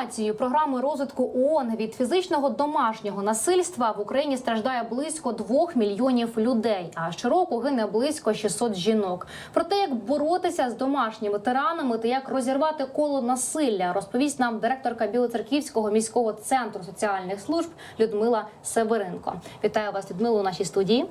інформацією програми розвитку ООН від фізичного домашнього насильства в Україні страждає близько двох мільйонів людей. А щороку гине близько 600 жінок. Про те, як боротися з домашніми тиранами та як розірвати коло насилля, розповість нам директорка Білоцерківського міського центру соціальних служб Людмила Северенко. Вітаю вас, Людмила, у нашій студії.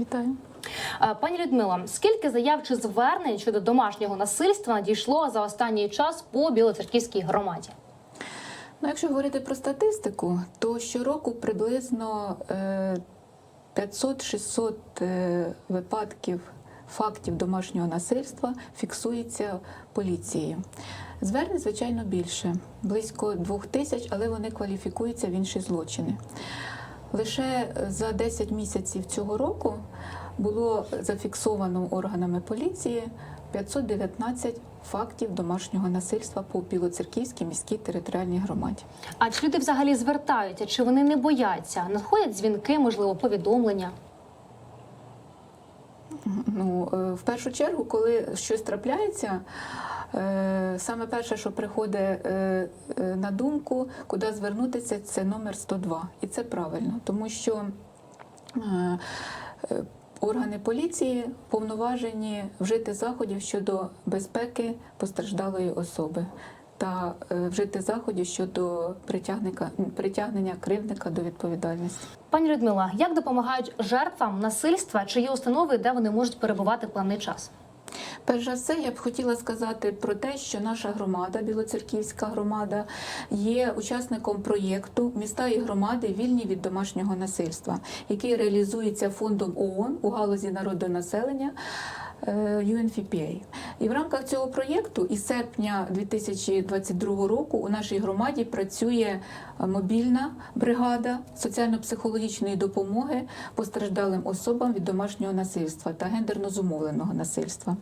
Вітаю. Пані Людмила, скільки заяв чи звернень щодо домашнього насильства надійшло за останній час по Білоцерківській громаді? Ну, якщо говорити про статистику, то щороку приблизно е, 500-600 е, випадків фактів домашнього насильства фіксується поліцією. Звернень, звичайно, більше близько двох тисяч, але вони кваліфікуються в інші злочини. Лише за 10 місяців цього року було зафіксовано органами поліції 519 фактів домашнього насильства по Білоцерківській міській територіальній громаді. А чи люди взагалі звертаються? Чи вони не бояться? Надходять дзвінки, можливо, повідомлення? Ну, е, в першу чергу, коли щось трапляється, е, саме перше, що приходить е, на думку, куди звернутися, це номер 102. І це правильно, тому що органи поліції повноважені вжити заходів щодо безпеки постраждалої особи. Та е, вжити заходів щодо притягнення, кривдника до відповідальності. Пані Людмила, як допомагають жертвам насильства? Чи є установи, де вони можуть перебувати певний час? Перш за все, я б хотіла сказати про те, що наша громада, Білоцерківська громада, є учасником проєкту Міста і громади вільні від домашнього насильства, який реалізується фондом ООН у галузі народонаселення. Е, UNFPA. І в рамках цього проєкту із серпня 2022 року у нашій громаді працює е, мобільна бригада соціально-психологічної допомоги постраждалим особам від домашнього насильства та гендерно зумовленого насильства.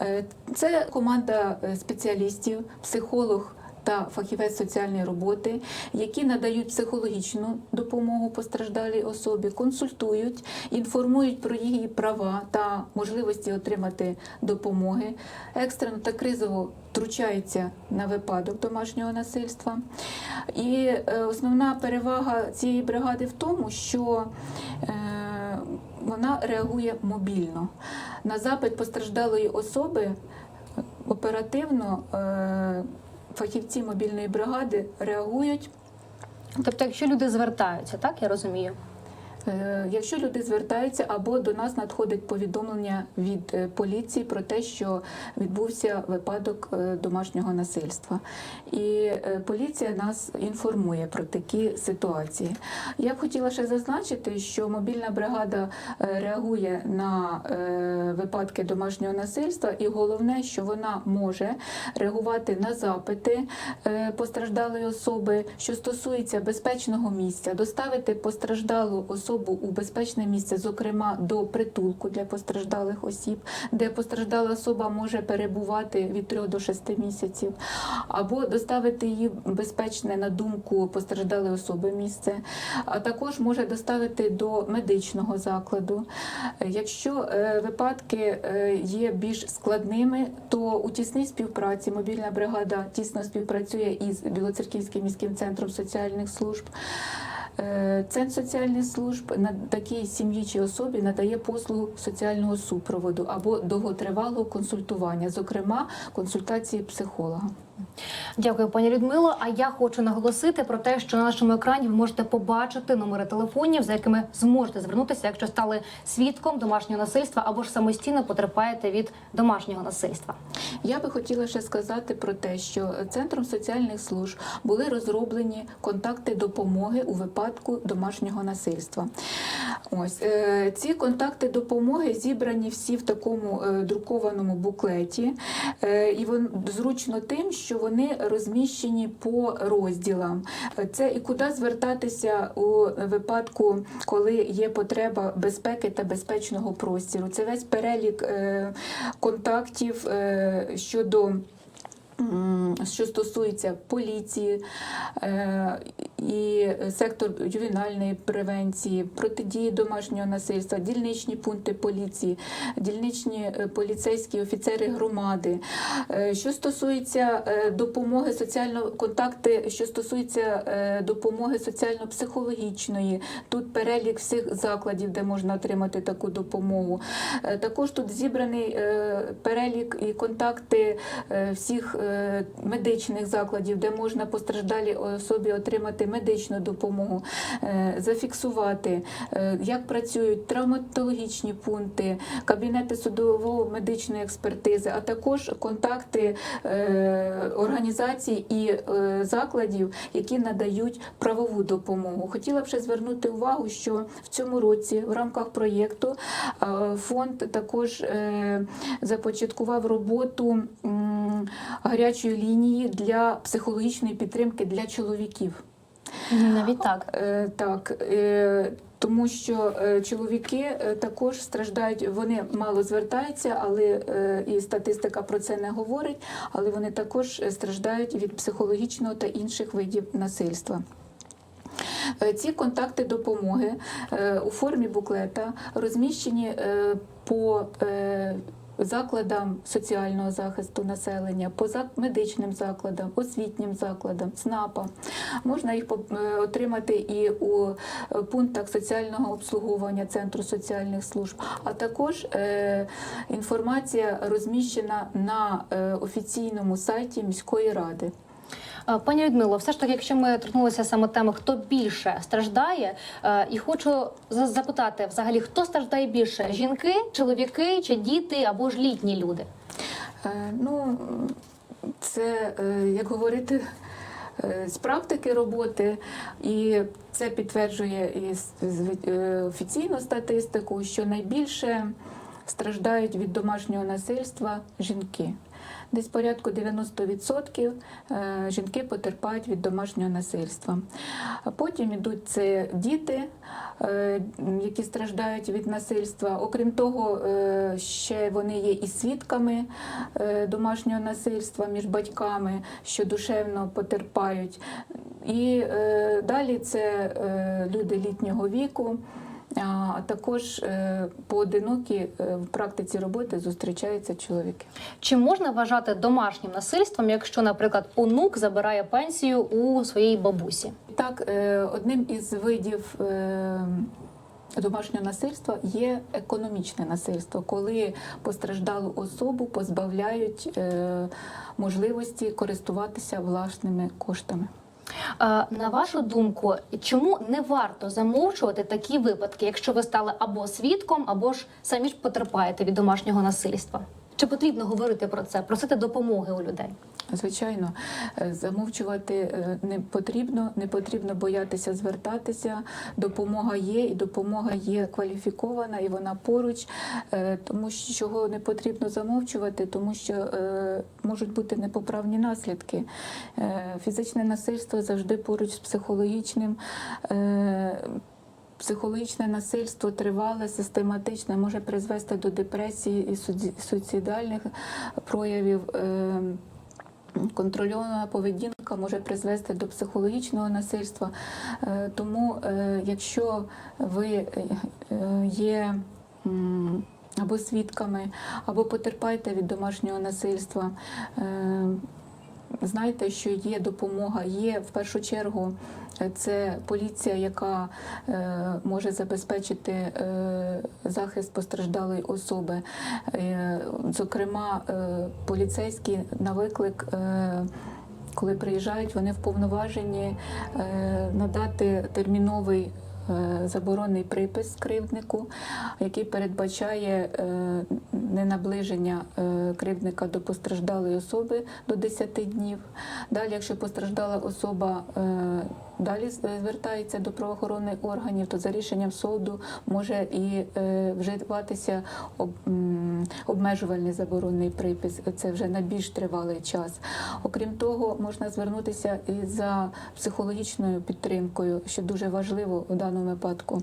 Е, Це команда спеціалістів, психолог. Та фахівець соціальної роботи, які надають психологічну допомогу постраждалій особі, консультують, інформують про її права та можливості отримати допомоги, екстрено та кризово втручаються на випадок домашнього насильства. І е, основна перевага цієї бригади в тому, що е, вона реагує мобільно. На запит постраждалої особи оперативно е, фахівці мобільної бригади реагують. Тобто, якщо люди звертаються, так я розумію. Е, Якщо люди звертаються або до нас надходить повідомлення від е, поліції про те, що відбувся випадок е, домашнього насильства, і поліція нас інформує про такі ситуації. Я б хотіла ще зазначити, що мобільна бригада реагує на випадки домашнього насильства, і головне, що вона може реагувати на запити постраждалої особи, що стосується безпечного місця, доставити постраждалу особу у безпечне місце, зокрема до притулку для постраждалих осіб, де постраждала особа може перебувати від 3 до 6 місяців, або доставити її безпечне на думку постраждалої особи місце, а також може доставити до медичного закладу. Якщо е, випадки е, є більш складними, то у тісній співпраці мобільна бригада тісно співпрацює із Білоцерківським міським центром соціальних служб. Е, Центр соціальних служб на такій сім'ї чи особі надає послугу соціального супроводу або довготривалого консультування, зокрема консультації психолога. Дякую, пані Людмило. А я хочу наголосити про те, що на нашому екрані ви можете побачити номери телефонів, за якими зможете звернутися, якщо стали свідком домашнього насильства або ж самостійно потерпаєте від домашнього насильства. Я би хотіла ще сказати про те, що центром соціальних служб були розроблені контакти допомоги у випадку домашнього насильства. Ось е, ці контакти допомоги зібрані всі в такому е, друкованому буклеті, е, і вон зручно тим, що вони розміщені по розділам. Це і куди звертатися у випадку, коли є потреба безпеки та безпечного простіру. Це весь перелік е, контактів е, щодо. Що стосується поліції, е, і сектор ювенальної превенції, протидії домашнього насильства, дільничні пункти поліції, дільничні е, поліцейські офіцери громади. Е, Що стосується допомоги соціально контакти, що стосується допомоги соціально-психологічної, тут перелік всіх закладів, де можна отримати таку допомогу. Також тут зібраний перелік і контакти всіх е, медичних закладів, де можна постраждалій особі отримати медичну допомогу, е, зафіксувати, е, як працюють травматологічні пункти, кабінети судово-медичної експертизи, а також контакти е, організацій і закладів, які надають правову допомогу. Хотіла б ще звернути увагу, що в цьому році в рамках проєкту фонд також започаткував роботу гарячої лінії для психологічної підтримки для чоловіків. Навіть так. Е, Так, е, тому що е, чоловіки також страждають, вони мало звертаються, але і статистика про це не говорить, але вони також страждають від психологічного та інших видів насильства. Ці контакти допомоги у формі буклета розміщені по закладам соціального захисту населення, по медичним закладам, освітнім закладам, СНАПам. Можна їх е, отримати і у е, пунктах соціального обслуговування Центру соціальних служб, а також е, інформація розміщена на офіційному сайті міської ради. Е, Пані Людмило, все ж таки, якщо ми торкнулися саме теми, хто більше страждає, е, і хочу за- запитати взагалі, хто страждає більше: жінки, чоловіки чи діти або ж літні люди? Е, Ну, це, як говорити, з практики роботи, і це підтверджує і офіційну статистику, що найбільше страждають від домашнього насильства жінки. Десь порядку 90% е, жінки потерпають від домашнього насильства. Потім йдуть це діти, е, які страждають від насильства. Окрім того, е, ще вони є і свідками домашнього насильства між батьками, що душевно потерпають. І далі це люди літнього віку. А також е, поодинокі е, в практиці роботи зустрічаються чоловіки. Чи можна вважати домашнім насильством, якщо, наприклад, онук забирає пенсію у своєї бабусі? Так, е, одним із видів домашнього насильства є економічне насильство, коли постраждалу особу позбавляють можливості користуватися власними коштами. Е, На вашу думку, чому не варто замовчувати такі випадки, якщо ви стали або свідком, або ж самі ж потерпаєте від домашнього насильства? Чи потрібно говорити про це, просити допомоги у людей? Звичайно, е, замовчувати е, не потрібно, не потрібно боятися звертатися. Допомога є, і допомога є кваліфікована, і вона поруч. Е, Тому що чого не потрібно замовчувати, тому що можуть бути непоправні наслідки. Фізичне насильство завжди поруч з психологічним. Психологічне насильство тривале, систематичне, може призвести до депресії і суїцидальних проявів. Е, Контрольована поведінка може призвести до психологічного насильства. Е, Тому, е, якщо ви е, є або свідками, або потерпаєте від домашнього насильства, е, знайте, що є допомога, є в першу чергу. е, Це поліція, яка е, може забезпечити е, захист постраждалої особи. Е, зокрема, е, поліцейські на виклик. Е, коли приїжджають, вони вповноважені е, надати терміновий заборонний припис кривднику, який передбачає е, ненаближення е, кривдника до постраждалої особи до 10 днів. Далі, якщо постраждала особа е, далі звертається до правоохоронних органів, то за рішенням суду може і е, вживатися об, обмежувальний заборонний припис. Це вже на більш тривалий час. Окрім того, можна звернутися і за психологічною підтримкою, що дуже важливо у даному випадку.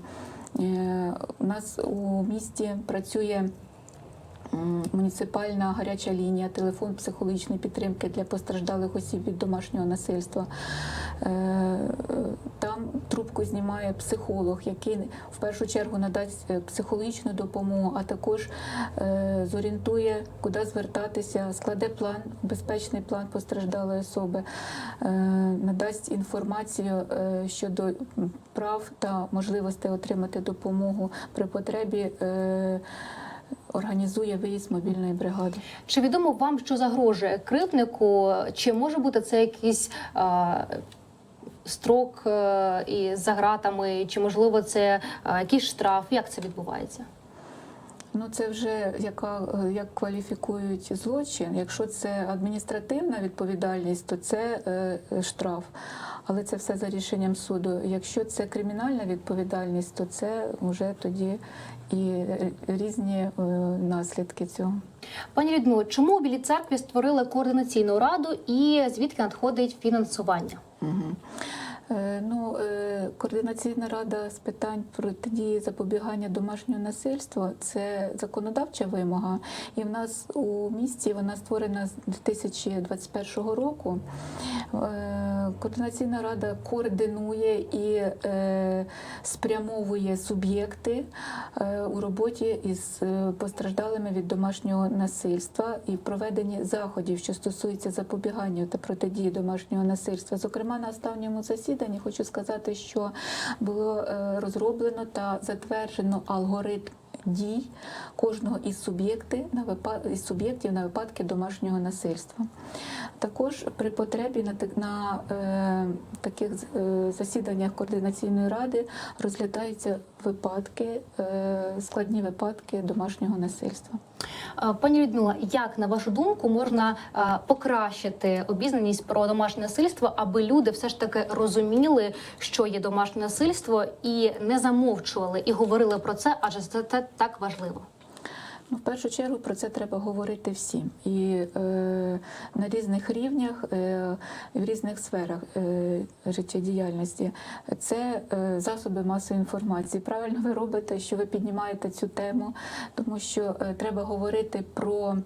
Е, У нас у місті працює муніципальна гаряча лінія, телефон психологічної підтримки для постраждалих осіб від домашнього насильства. Е, Там трубку знімає психолог, який в першу чергу надасть е, психологічну допомогу, а також е, зорієнтує, куди звертатися, складе план, безпечний план постраждалої особи, надасть інформацію щодо прав та можливостей отримати допомогу при потребі. Організує виїзд мобільної бригади. Чи відомо вам, що загрожує кривднику? Чи може бути це якийсь е, строк е, і за гратами, чи можливо це е, якийсь штраф? Як це відбувається? Ну, це вже яка е, як кваліфікують злочин. Якщо це адміністративна відповідальність, то це е, штраф. Але це все за рішенням суду. Якщо це кримінальна відповідальність, то це вже тоді і різні е, наслідки цього. Пані Людмило, чому у Білій церкві створили координаційну раду і звідки надходить фінансування? Угу. Ну, е, координаційна рада з питань протидії запобігання домашнього насильства це законодавча вимога, і в нас у місті вона створена з 2021 року. Е, Координаційна рада координує і е, спрямовує суб'єкти е, у роботі із постраждалими від домашнього насильства і проведенні заходів, що стосуються запобігання та протидії домашнього насильства. Зокрема, на останньому засіданні хочу сказати, що було е, розроблено та затверджено алгоритм. Дій кожного із суб'єктів на випад... із суб'єктів на випадки домашнього насильства. Також при потребі на, на е, таких е, засіданнях координаційної ради розглядаються випадки, е, складні випадки домашнього насильства. Е, Пані Людмила, як на вашу думку можна е, покращити обізнаність про домашнє насильство, аби люди все ж таки розуміли, що є домашнє насильство, і не замовчували і говорили про це, адже це, це так важливо. Ну, в першу чергу про це треба говорити всім і е, на різних рівнях, е, в різних сферах е, життєдіяльності. Це е, засоби масової інформації. Правильно ви робите, що ви піднімаєте цю тему, тому що е, треба говорити про.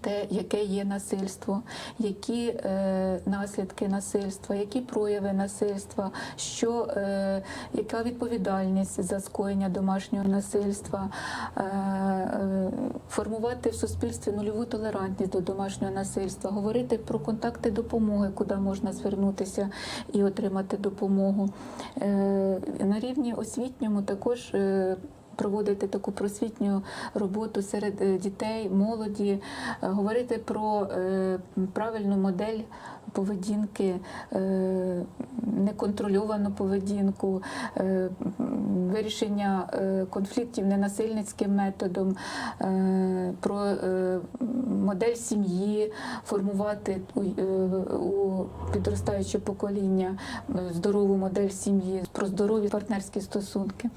Те, яке є насильство, які е, наслідки насильства, які прояви насильства, що, е, яка відповідальність за скоєння домашнього насильства, е, е, формувати в суспільстві нульову толерантність до домашнього насильства, говорити про контакти допомоги, куди можна звернутися і отримати допомогу. Е, на рівні освітньому також. Е, Проводити таку просвітню роботу серед е, дітей, молоді, е, говорити про е, правильну модель поведінки, неконтрольовану поведінку, вирішення конфліктів ненасильницьким методом, про модель сім'ї, формувати у, у підростаюче покоління здорову модель сім'ї, про здорові партнерські стосунки.